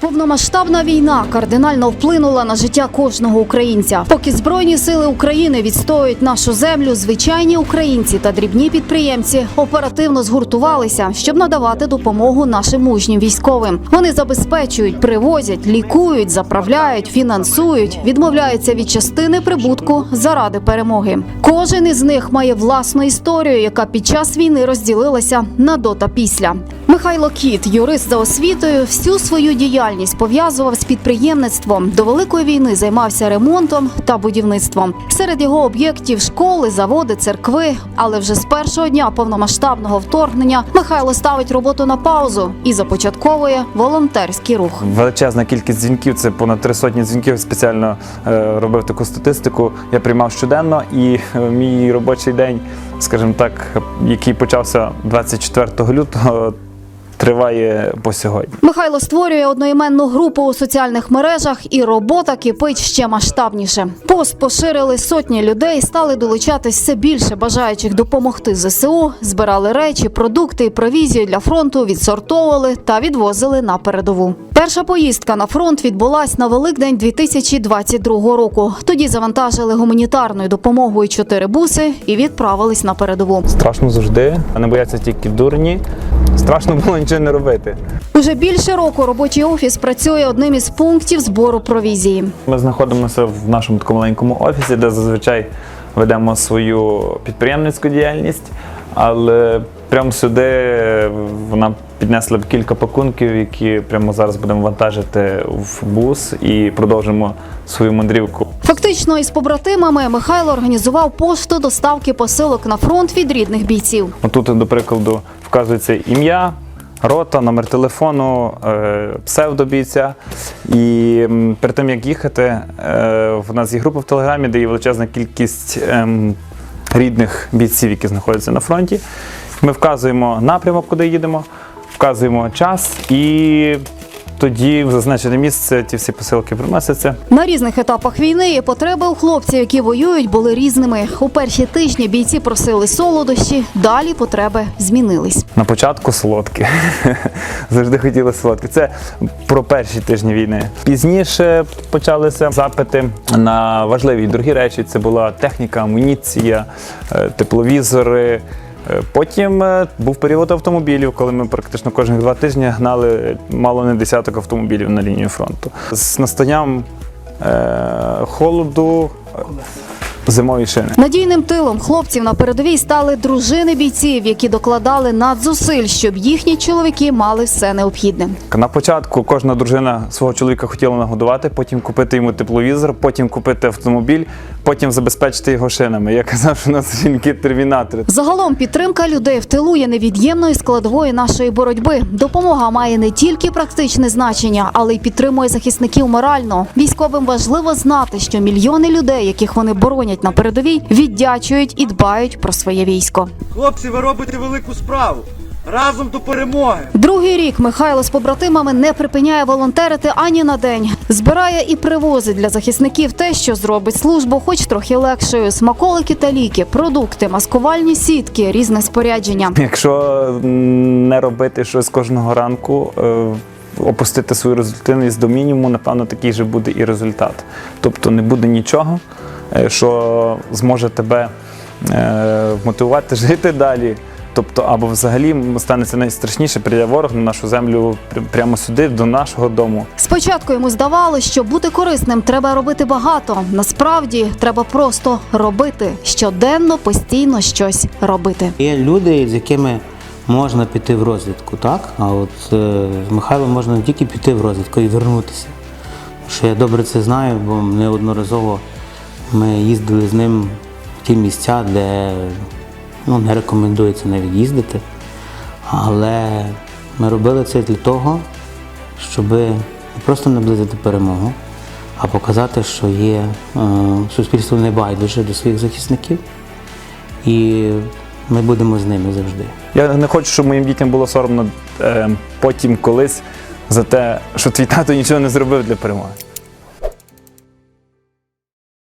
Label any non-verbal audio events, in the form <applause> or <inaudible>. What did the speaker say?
Повномасштабна війна кардинально вплинула на життя кожного українця. Поки збройні сили України відстоюють нашу землю, звичайні українці та дрібні підприємці оперативно згуртувалися, щоб надавати допомогу нашим мужнім військовим. Вони забезпечують, привозять, лікують, заправляють, фінансують, відмовляються від частини прибутку заради перемоги. Кожен із них має власну історію, яка під час війни розділилася на до та після. Михайло Кіт, юрист за освітою, всю свою діяльність пов'язував з підприємництвом. До великої війни займався ремонтом та будівництвом. Серед його об'єктів школи, заводи, церкви. Але вже з першого дня повномасштабного вторгнення Михайло ставить роботу на паузу і започатковує волонтерський рух. Величезна кількість дзвінків, це понад три сотні дзвінків. Спеціально е, робив таку статистику. Я приймав щоденно, і е, мій робочий день, скажімо так, який почався 24 лютого, триває по сьогодні. Михайло створює одноіменну групу у соціальних мережах, і робота кипить ще масштабніше. Пост поширили сотні людей, стали долучатись все більше бажаючих допомогти ЗСУ, збирали речі, продукти і провізію для фронту, відсортовували та відвозили на передову. Перша поїздка на фронт відбулась на Великдень 2022 року. Тоді завантажили гуманітарною допомогою чотири буси і відправились на передову. Страшно завжди, а не бояться тільки дурні. Страшно було нічого не робити. Уже більше року робочий офіс працює одним із пунктів збору провізії. Ми знаходимося в нашому такому маленькому офісі, де зазвичай ведемо свою підприємницьку діяльність, але прямо сюди вона піднесла кілька пакунків, які прямо зараз будемо вантажити в бус і продовжимо свою мандрівку. Фактично, із побратимами Михайло організував пошту доставки посилок на фронт від рідних бійців. Отут, до прикладу, вказується ім'я, рота, номер телефону, е, псевдобійця. І перед тим як їхати, е, в нас є група в Телеграмі, де є величезна кількість ем, рідних бійців, які знаходяться на фронті. Ми вказуємо напрямок, куди їдемо, вказуємо час і. Тоді в зазначене місце ті всі посилки приносяться. На різних етапах війни і потреби у хлопців, які воюють, були різними. У перші тижні бійці просили солодощі, далі потреби змінились. На початку солодке. <laughs> Завжди хотіли солодке. Це про перші тижні війни. Пізніше почалися запити на важливі і дорогі речі. Це була техніка, амуніція, е, тепловізори. Потім е, був період автомобілів, коли ми практично кожних два тижні гнали мало не десяток автомобілів на лінію фронту. З настанням е, холоду е, зимові шини. Надійним тилом хлопців на передовій стали дружини бійців, які докладали надзусиль, щоб їхні чоловіки мали все необхідне. На початку кожна дружина свого чоловіка хотіла нагодувати, потім купити йому тепловізор, потім купити автомобіль, потім забезпечити його шинами. Я казав, що у нас жінки термінатори. Загалом підтримка людей в тилу є невід'ємною складовою нашої боротьби. Допомога має не тільки практичне значення, але й підтримує захисників морально. Військовим важливо знати, що мільйони людей, яких вони боронять на передовій, віддячують і дбають про своє військо. Хлопці, ви робите велику справу. Разом до перемоги. Другий рік Михайло з побратимами не припиняє волонтерити ані на день. Збирає і привозить для захисників те, що зробить службу, хоч трохи легшою: смаколики та ліки, продукти, маскувальні сітки, різне спорядження. Якщо не робити щось кожного ранку, е, опустити свою результативність до мінімуму, напевно, такий же буде і результат. Тобто не буде нічого, е, що зможе тебе е, мотивувати <laughs> жити далі. Тобто, або взагалі станеться найстрашніше, прийде ворог на нашу землю прямо сюди, до нашого дому. Спочатку йому здавалося, що бути корисним треба робити багато. Насправді треба просто робити щоденно, постійно щось робити. Є люди, з якими можна піти в розвідку, так? А от е, з Михайлом можна не тільки піти в розвідку і вернутися. Що я добре це знаю, бо неодноразово ми їздили з ним в ті місця, де ну, не рекомендується навіть їздити. Але ми робили це для того, щоб не просто наблизити перемогу, а показати, що є е, суспільство небайдуже до своїх захисників. І ми будемо з ними завжди. Я не хочу, щоб моїм дітям було соромно е, потім колись за те, що твій тато нічого не зробив для перемоги.